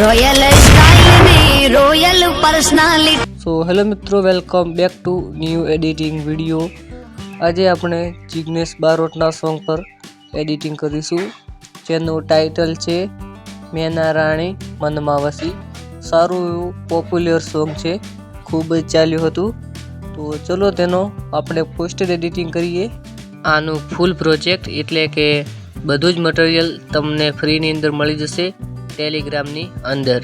Royal royal personality so hello મિત્રો welcome back to new editing video આજે આપણે જિગ્નેશ બારોટના સોંગ પર એડિટિંગ કરીશું. જેનું ટાઇટલ છે મેના રાણી મનમાં વસી સારું એવું પોપ્યુલર સોંગ છે ખૂબ જ ચાલ્યું હતું. તો ચલો તેનો આપણે પોસ્ટર એડિટિંગ કરીએ. આનું ફૂલ પ્રોજેક્ટ એટલે કે બધું જ મટીરિયલ તમને ફ્રીની અંદર મળી જશે. ટેલિગ્રામની અંદર.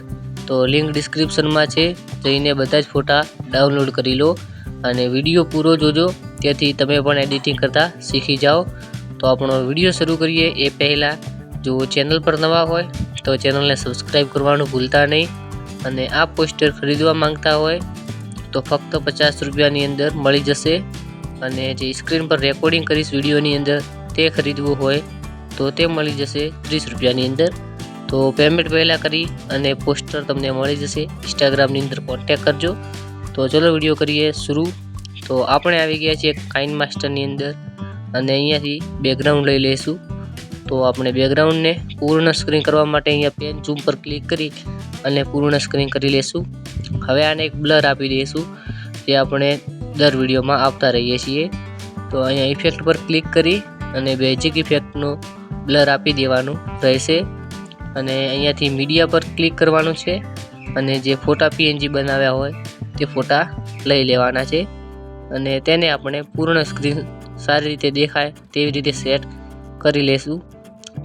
તો લિંક ડિસ્ક્રિપ્શનમાં છે જઈને બધા જ ફોટા ડાઉનલોડ કરી લો અને વીડિયો પૂરો જોજો. તેથી તમે પણ એડિટિંગ કરતાં શીખી જાઓ. તો આપણો વીડિયો શરૂ કરીએ એ પહેલાં. જો ચેનલ પર નવા હોય, તો ચેનલને સબસ્ક્રાઈબ કરવાનું ભૂલતા નહીં. અને આ પોસ્ટર ખરીદવા માંગતા હોય, તો ફક્ત પચાસ રૂપિયાની અંદર મળી જશે. અને જે સ્ક્રીન પર રેકોર્ડિંગ કરીશ વિડીયોની અંદર, તે ખરીદવું હોય, તો તે મળી જશે ત્રીસ રૂપિયાની અંદર. તો પેમેન્ટ પહેલાં કરી અને પોસ્ટર તમને મળી જશે. ઇન્સ્ટાગ્રામની અંદર કોન્ટેક કરજો. તો ચલો વીડિયો કરીએ શરૂ. તો આપણે આવી ગયા છીએ કાઇન માસ્ટરની અંદર અને અહીંયાથી બેકગ્રાઉન્ડ લઈ લઈશું. તો આપણે બેકગ્રાઉન્ડને પૂર્ણ સ્ક્રીન કરવા માટે અહીંયા પેન ઝૂમ પર ક્લિક કરી અને પૂર્ણ સ્ક્રીન કરી લઈશું. હવે આને એક બ્લર આપી દઈશું, જે આપણે દર વિડીયોમાં આપતા રહીએ છીએ. તો અહીંયા ઇફેક્ટ પર ક્લિક કરી અને બેઝિક ઇફેક્ટનું બ્લર આપી દેવાનું રહેશે. અને અહીંયાથી મીડિયા પર ક્લિક કરવાનું છે અને જે ફોટા પીએનજી બનાવ્યા હોય તે ફોટા લઈ લેવાના છે. અને તેને આપણે પૂર્ણ સ્ક્રીન સારી રીતે દેખાય તેવી રીતે સેટ કરી લેશું.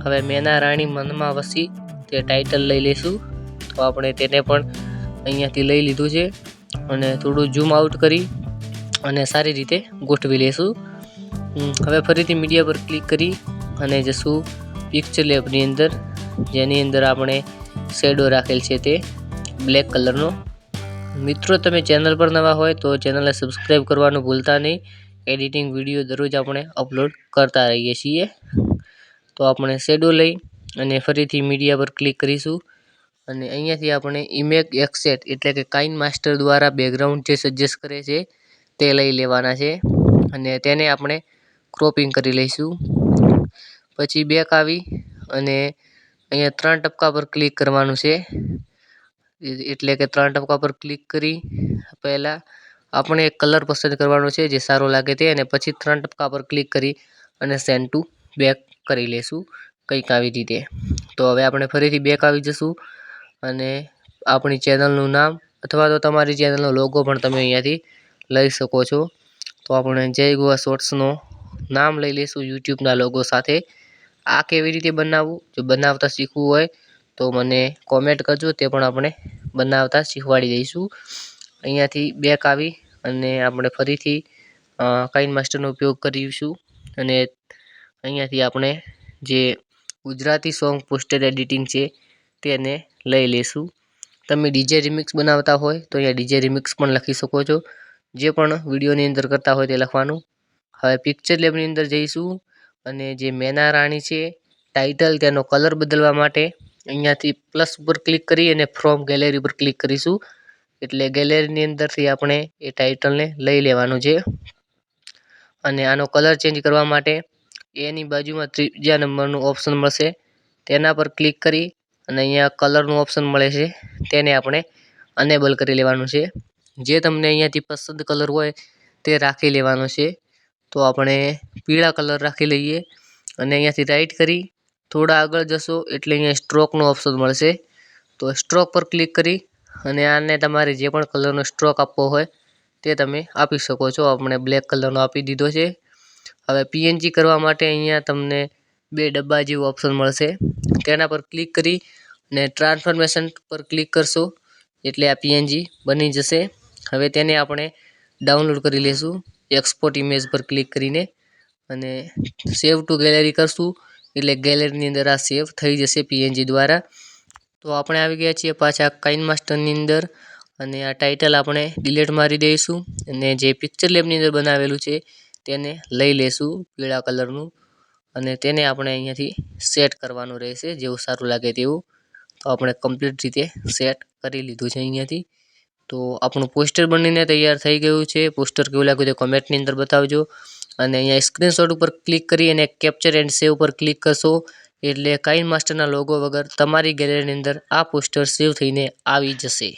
હવે મેના રાણી મનમાં વસી તે ટાઇટલ લઈ લઈશું તો આપણે તેને પણ અહીંયાથી લઈ લીધું છે અને થોડું ઝૂમ આઉટ કરી અને સારી રીતે ગોઠવી લેશું. હવે ફરીથી મીડિયા પર ક્લિક કરી અને જશું પિક્ચર લેબની અંદર. જેની અંદર આપણે શેડો રાખેલ છે તે બ્લેક કલરનો મિત્રો, તમે ચેનલ પર નવા હોય તો ચેનલને સબસ્ક્રાઈબ કરવાનું ભૂલતા નહીં. એડિટિંગ વીડિયો દરરોજ આપણે અપલોડ કરતા રહીએ છીએ. તો આપણે શેડો લઈ અને ફરીથી મીડિયા પર ક્લિક કરીશું. અને અહીંયાથી આપણે ઇમેક એક્સેટ એટલે કે કાઇન માસ્ટર દ્વારા બેકગ્રાઉન્ડ જે સજેસ્ટ કરે છે તે લઈ લેવાના છે. અને તેને આપણે ક્રોપિંગ કરી લઈશું. પછી બેક આવી અને અહીંયા ત્રણ ટપકા પર ક્લિક કરવાનું છે. એટલે કે ત્રણ ટપકા પર ક્લિક કરી પહેલાં આપણે એક કલર પસંદ કરવાનો છે જે સારો લાગે તે અને પછી ત્રણ ટપકા પર ક્લિક કરી અને સેન્ડ ટુ બેક કરી લેશું કંઈક આવી રીતે. તો હવે આપણે ફરીથી બેક આવી જશું અને આપણી ચેનલનું નામ અથવા તો તમારી ચેનલનો લોગો પણ તમે અહીંયાથી લઈ શકો છો. તો આપણે જય ગોવા શોર્ટ્સનો નામ લઈ લઈશું યુટ્યુબના લોગો સાથે. આ કેવી રીતે બનાવવું? જો બનાવતા શીખવું હોય તો મને કોમેન્ટ કરજો, તે પણ આપણે બનાવતા શીખવાડી દઈશું. અહીંયાથી બેક આવી અને આપણે ફરીથી કાઇન માસ્ટરનો ઉપયોગ કરીશું. અને અહીંયાથી આપણે જે ગુજરાતી સોંગ પોસ્ટેડ એડિટિંગ છે, તેને લઈ લેશું. તમે ડીજે રિમિક્સ બનાવતા હોય તો અહીંયા ડીજે રિમિક્સ પણ લખી શકો છો. જે પણ વિડીયોની અંદર કરતા હોય તે લખવાનું. હવે પિક્ચર લેબની અંદર જઈશું. અને જે મેના રાણી છે ટાઇટલ તેનો કલર બદલવા માટે અહીંયાથી પ્લસ ઉપર ક્લિક કરી અને ફ્રોમ ગેલેરી ઉપર ક્લિક કરીશું. એટલે ગેલેરીની અંદરથી આપણે એ ટાઇટલને લઈ લેવાનું છે. અને આનો કલર ચેન્જ કરવા માટે એની બાજુમાં ત્રીજા નંબરનું ઓપ્શન મળશે. તેના પર ક્લિક કરી અને અહીંયા કલરનું ઓપ્શન મળે છે. તેને આપણે અનેબલ કરી લેવાનું છે. જે તમને અહીંયાથી પસંદ કલર હોય તે રાખી લેવાનો છે. તો આપણે પીળા કલર રાખી લઈએ અને અહીંયાથી રાઈટ કરી થોડા આગળ જશો એટલે અહીંયા સ્ટ્રોકનો ઓપ્શન મળશે. તો સ્ટ્રોક પર ક્લિક કરી અને આને તમારે જે પણ કલરનો સ્ટ્રોક આપવો હોય તે તમે આપી શકો છો. આપણે બ્લેક કલરનો આપી દીધો છે. હવે પીએનજી કરવા માટે અહીંયા તમને બે ડબ્બા જેવું ઓપ્શન મળશે. તેના પર ક્લિક કરી અને ટ્રાન્સફોર્મેશન પર ક્લિક કરશો એટલે આ પીએનજી બની જશે. હવે તેને આપણે ડાઉનલોડ કરી લેશું. એક્સપોર્ટ ઇમેજ પર ક્લિક કરીને અને સેવ ટુ ગેલેરી કરશું. એટલે ગેલેરીની અંદર આ સેવ થઈ જશે પીએનજી દ્વારા. તો આપણે આવી ગયા છીએ પાછા કાઇન માસ્ટરની અંદર અને આ ટાઇટલ આપણે ડિલીટ મારી દઈશું અને જે પિક્ચર લેબની અંદર બનાવેલું છે તેને લઈ લેશું પીળા કલરનું અને તેને આપણે અહીંયાથી સેટ કરવાનું રહેશે, જેવું સારું લાગે તેવું. તો આપણે કમ્પ્લીટ રીતે સેટ કરી લીધું છે અહીંયાથી. તો આપણું પોસ્ટર બનીને તૈયાર થઈ ગયું છે. પોસ્ટર કેવું લાગ્યું તે કોમેન્ટની અંદર બતાવજો. અને અહીંયા સ્ક્રીનશોટ ઉપર ક્લિક કરી અને કેપ્ચર એન્ડ સેવ પર ક્લિક કરશો. એટલે કાઇન માસ્ટરના લોગો વગર તમારી ગેલેરીની અંદર આ પોસ્ટર સેવ થઈને આવી જશે.